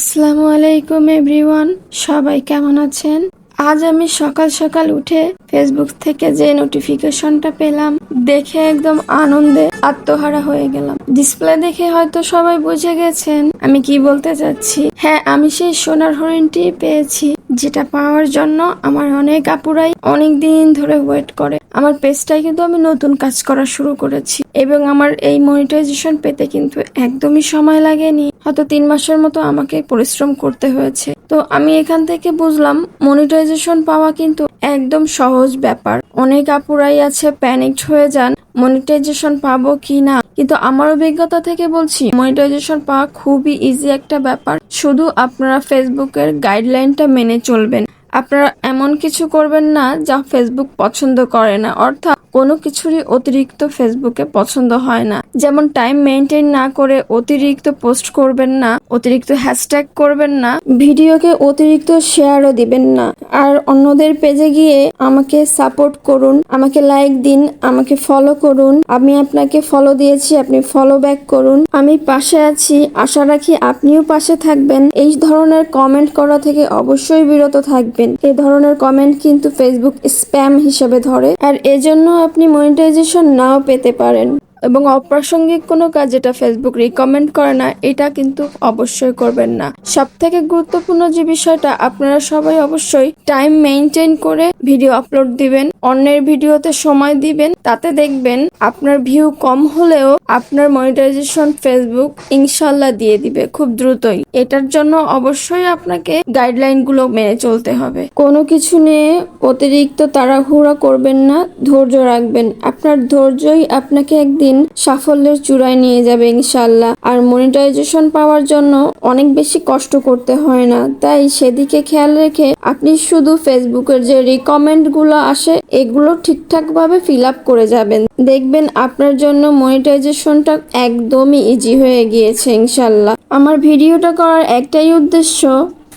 আসসালামু আলাইকুম, এভরিওয়ান। সবাই কেমন আছেন? আজ আমি সকাল সকাল উঠে ফেসবুক থেকে যে নোটিফিকেশনটা পেলাম, দেখে একদম আনন্দে আত্মহারা হয়ে গেলাম। ডিসপ্লে দেখে হয়তো সবাই বুঝে গেছেন আমি কি বলতে চাচ্ছি। হ্যাঁ আমি সেই সোনার হরিণটি পেয়েছি, যেটা পাওয়ার জন্য আমার অনেক আপুরাই অনেক দিন ধরে ওয়েট করে। আমার পেজটায় কিন্তু আমি নতুন কাজ করা শুরু করেছি। এবং আমার এই মনিটাইজেশন পেতে কিন্তু একদমই সময় লাগেনি। হয়তো তিন মাসের মতো আমাকে পরিশ্রম করতে হয়েছে। তো আমি এখান থেকে বুঝলাম মনিটাইজেশন পাওয়া কিন্তু একদম সহজ ব্যাপার। অনেক আপুরাই আছে প্যানিকড হয়ে যান মনিটাইজেশন পাবো কি না? কিন্তু আমার অভিজ্ঞতা থেকে বলছি মনিটাইজেশন পাওয়া খুবই ইজি একটা ব্যাপার। শুধু আপনারা ফেসবুকের গাইডলাইনটা মেনে চলবেন। আপনারা এমন কিছু করবেন না যা ফেসবুক পছন্দ করে না। অর্থাৎ কোনো কিছুরই অতিরিক্ত ফেসবুকে পছন্দ হয় না। যেমন টাইম মেনটেন না করে অতিরিক্ত পোস্ট করবেন না, অতিরিক্ত হ্যাশট্যাগ করবেন না, ভিডিওকে অতিরিক্ত শেয়ারও দিবেন না। আর অন্যদের পেজে গিয়ে আমাকে সাপোর্ট করুন, আমাকে লাইক দিন, আমাকে ফলো করুন। আমি আপনাকে ফলো দিয়েছি, আপনি ফলো ব্যাক করুন। আমি পাশে আছি, আশা রাখি আপনিও পাশে থাকবেন। এই ধরনের কমেন্ট করা থেকে অবশ্যই বিরত থাকবেন। এ ধরনের কমেন্ট কিন্তু ফেসবুক স্প্যাম হিসেবে ধরে। আর এজন্য আপনি মনিটাইজেশন নাও পেতে পারেন। এবং অপ্রাসঙ্গিক কোনো কাজ যেটা ফেসবুক রিকমেন্ড করে না, এটা কিন্তু অবশ্যই করবেন না। সব থেকে গুরুত্বপূর্ণ যে বিষয়টা, আপনারা সবাই অবশ্যই টাইম মেনটেন করে ভিডিও আপলোড দিবেন, অন্যের ভিডিওতে সময় দিবেন, তাতে দেখবেন আপনার ভিউ কম হলেও আপনার মনিটাইজেশন ফেসবুক ইনশাল্লাহ দিয়ে দিবে খুব দ্রুতই। এটার জন্য অবশ্যই আপনাকে গাইডলাইনগুলো মেনে চলতে হবে। কোনো কিছু নিয়ে অতিরিক্ত তাড়াহুড়া করবেন না, ধৈর্য রাখবেন। আপনার ধৈর্যই আপনাকে একদিন সাফল্যের চূড়ায় নিয়ে যাবে ইনশাল্লাহ আর মনিটাইজেশন পাওয়ার জন্য অনেক বেশি কষ্ট করতে হয় না। তাই সেদিকে খেয়াল রেখে আপনি শুধু ফেসবুকের যে রিকমেন্ডগুলো আসে, এগুলো ঠিকঠাক ভাবে ফিল আপ করে যাবেন। দেখবেন আপনার জন্য মনিটাইজেশনটা একদমই ইজি হয়ে গিয়েছে ইনশাল্লাহ আমার ভিডিওটা করার একটাই উদ্দেশ্য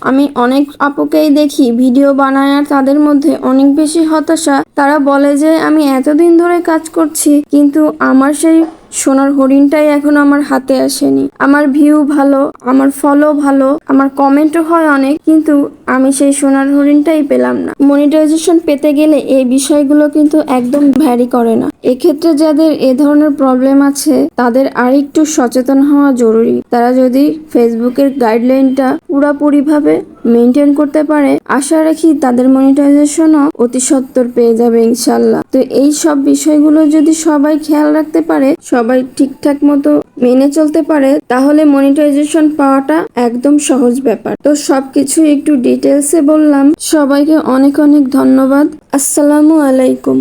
আমি অনেক আপুকেই দেখি ভিডিও বানায় আর তাদের মধ্যে অনেক বেশি হতাশা। তারা বলে যে, আমি এতদিন ধরে কাজ করছি, কিন্তু আমার সেই সোনার হরিণটাই এখন আমার হাতে আসেনি। আমার ভিউ ভালো, আমার ফলো ভালো, আমার কমেন্টও হয় অনেক, কিন্তু আমি সেই সোনার হরিণটাই পেলাম না। মনিটাইজেশন পেতে গেলে এই বিষয়গুলো কিন্তু একদম ভ্যারি করে না। এক্ষেত্রে যাদের এ ধরনের প্রবলেম আছে, তাদের আরেকটু সচেতন হওয়া জরুরি। তারা যদি ফেসবুকের গাইডলাইনটা পুরাপুরিভাবে মেনটেন করতে পারে, আশা রাখি তাদের মনিটাইজেশনও অতি সত্বর পেয়ে যাবে ইনশাল্লাহ। তো এই সব বিষয়গুলো যদি সবাই খেয়াল রাখতে পারে, সবাই ঠিকঠাক মতো মেনে চলতে পারে, তাহলে মনিটাইজেশন পাওয়াটা একদম সহজ ব্যাপার। তো সবকিছু একটু ডিটেলসে বললাম। সবাইকে অনেক অনেক ধন্যবাদ। আসসালামু আলাইকুম।